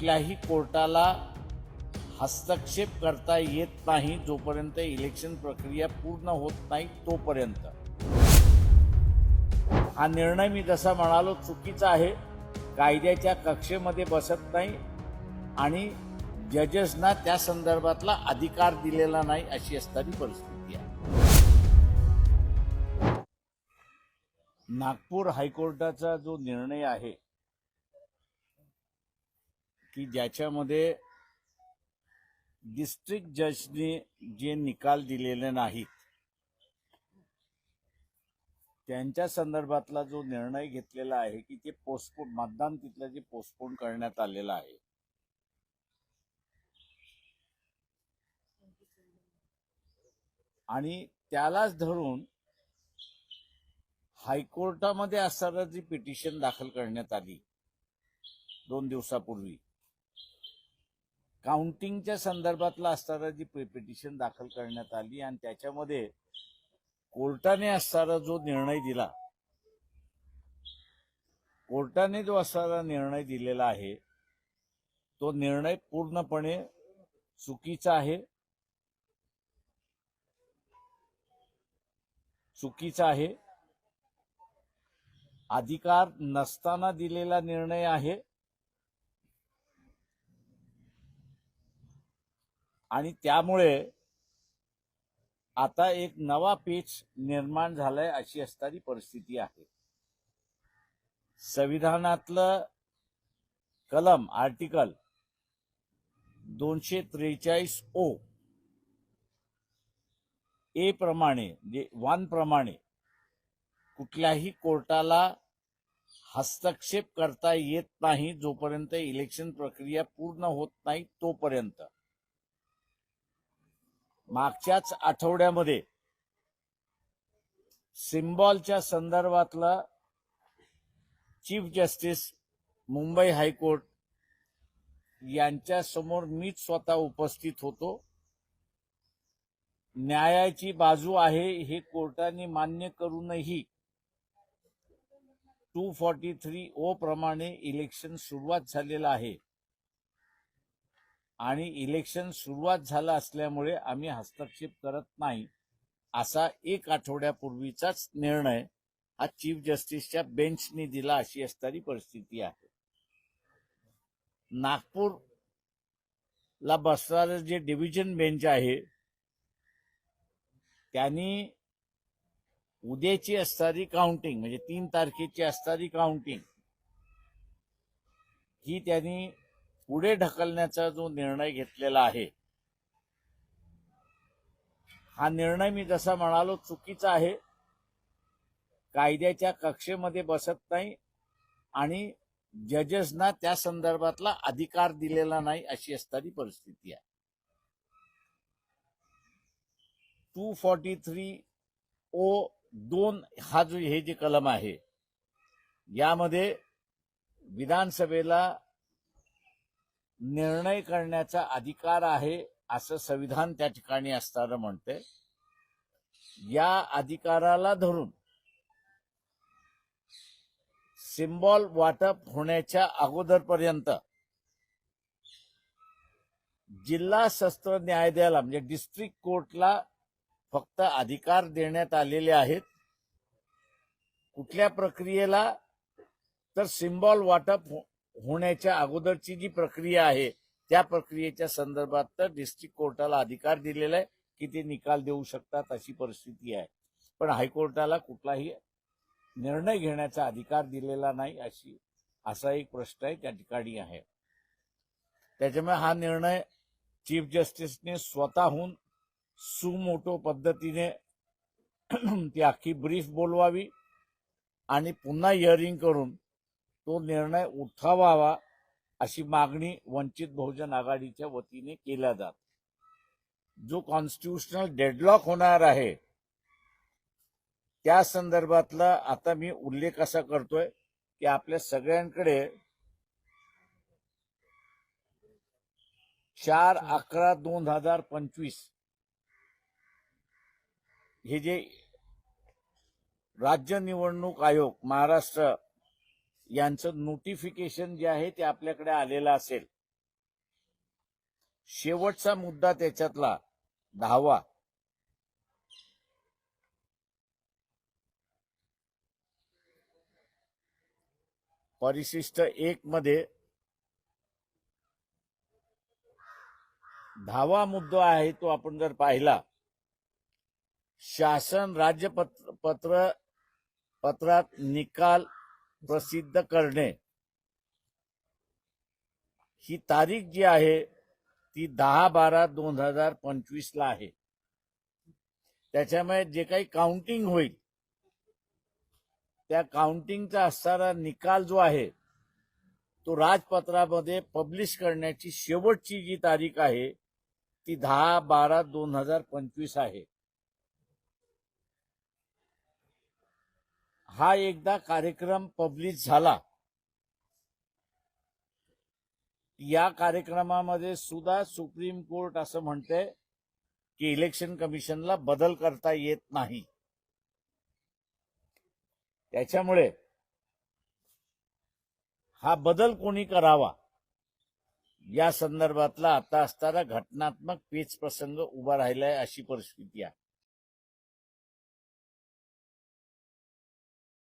कुठल्याही कोर्टाला हस्तक्षेप करता येत नाही जोपर्यंत इलेक्शन प्रक्रिया पूर्ण होत नाही तोपर्यंत. हा निर्णय मी जसा म्हणालो चुकीचा आहे. कायद्याच्या कक्षेमध्ये बसत नाही आणि जजेसना त्या संदर्भातला अधिकार दिलेला नाही अशी असणारी परिस्थिती आहे. नागपूर हायकोर्टाचा जो निर्णय आहे की ज्याच्यामध्ये डिस्ट्रिक्ट जजने जे निकाल दिलेले नाहीत त्यांच्या संदर्भातला जो निर्णय घेतलेला आहे की ते पोस्टपोन मतदान तिथलं जे पोस्टपोन करण्यात आलेलं आहे. आणि त्यालाच धरून हायकोर्टामध्ये असताना जी पिटिशन दाखल करण्यात आली दोन दिवसापूर्वी काउंटिंगच्या संदर्भातला असताना जी पिटिशन दाखल करण्यात आली आणि त्याच्यामध्ये कोर्टाने असणारा जो निर्णय दिला कोर्टाने जो असणारा निर्णय दिलेला आहे तो निर्णय पूर्णपणे चुकीचा आहे. चुकीचा आहे. अधिकार नसताना दिलेला निर्णय आहे. आणि त्यामुळे आता एक नवा पेच निर्माण झालाय अशी असणारी परिस्थिती आहे. संविधानातलं कलम आर्टिकल दोनशे त्रेचाळीस ओ ए प्रमाणे जे वन प्रमाणे कुठल्याही कोर्टाला हस्तक्षेप करता येत नाही जोपर्यंत इलेक्शन प्रक्रिया पूर्ण होत नाही तोपर्यंत. मागच्याच आठवड्यामध्ये सिम्बॉलच्या संदर्भातला चीफ जस्टिस मुंबई हायकोर्ट यांच्यासमोर मीच स्वतः उपस्थित होतो. न्यायाची बाजू आहे हे कोर्टाने मान्य करूनही टू फॉर्टी थ्री ओ प्रमाणे इलेक्शन सुरुवात झालेलं आहे. आणि इलेक्शन सुरुवात झालं असल्यामुळे आम्ही हस्तक्षेप करत नाही असा एक आठवड्यापूर्वीचाच निर्णय हा चीफ जस्टिसच्या बेंचने दिला अशी असणारी परिस्थिती आहे. नागपूरला बसणारं जे डिव्हिजन बेंच आहे त्यांनी उद्याची असणारी काउंटिंग म्हणजे तीन तारखेची असणारी काउंटिंग ही त्यांनी पुढे ढकलण्याचा जो निर्णय घेतलेला आहे हा निर्णय मी जसा म्हणालो चुकीचा आहे. कायद्याच्या कक्षेमध्ये बसत नाही आणि जजेसना त्या संदर्भातला अधिकार दिलेला नाही अशी असणारी परिस्थिती आहे. टू फॉर्टी थ्री ओ दोन हा जो हे जे कलम आहे यामध्ये विधानसभेला निर्णय करण्याचा अधिकार आहे असं संविधान त्या ठिकाणी असताना म्हणते. या अधिकाराला धरून सिम्बॉल वाटप होण्याच्या अगोदरपर्यंत जिल्हा सत्र न्यायालयाला म्हणजे डिस्ट्रिक्ट कोर्टला फक्त अधिकार देण्यात आलेले आहेत. कुठल्या प्रक्रियेला? तर सिम्बॉल वाटप हो होण्याच्या अगोदरची जी प्रक्रिया आहे त्या प्रक्रियेच्या संदर्भात तर डिस्ट्रिक्ट कोर्टाला अधिकार दिलेला आहे की ते निकाल देऊ शकतात अशी परिस्थिती आहे. पण हायकोर्टाला कुठलाही निर्णय घेण्याचा अधिकार दिलेला नाही अशी असा एक प्रश्न आहे त्या ठिकाणी आहे. त्याच्यामुळे हा निर्णय चीफ जस्टिसने स्वतःहून सुमोटो पद्धतीने ती अख्खी ब्रीफ बोलवावी आणि पुन्हा हिअरिंग करून तो निर्णय उठावावा अशी मागणी वंचित बहुजन आघाडीच्या वतीने केल्या जात. जो कॉन्स्टिट्युशनल डेडलॉक होणार आहे त्या संदर्भातला आता मी उल्लेख असा करतोय की आपल्या सगळ्यांकडे चार अकरा दोन हजार पंचवीस हे जे राज्य निवडणूक आयोग महाराष्ट्र यांचं नोटिफिकेशन जे आहे ते आपल्याकडे आलेलं असेल. शेवटचा मुद्दा त्याच्यातला दहावा. परिशिष्ट एक मध्ये दहावा मुद्दा आहे तो आपण जर पाहिला शासन राज्यपत्र पत्र पत्रात निकाल प्रसिद्ध करणे. ही तारीख जी आहे ती दहा बारा दोन हजार पंचवीस ला आहे. त्याच्यामुळे जे काही काउंटिंग होईल त्या काउंटिंगचा असणारा निकाल जो आहे तो राजपत्रामध्ये पब्लिश करण्याची शेवटची जी तारीख आहे ती दहा बारा दोन हजार पंचवीस आहे. हा एकदा कार्यक्रम पब्लिश झाला. या कार्यक्रमामध्ये सुद्धा सुप्रीम कोर्ट असं म्हणते की इलेक्शन कमिशनला बदल करता येत नाही. त्याच्यामुळे हा बदल कोणी करावा? या संदर्भातला आता असताना घटनात्मक पेच प्रसंग उभा राहिलाय अशी परिस्थिती आहे.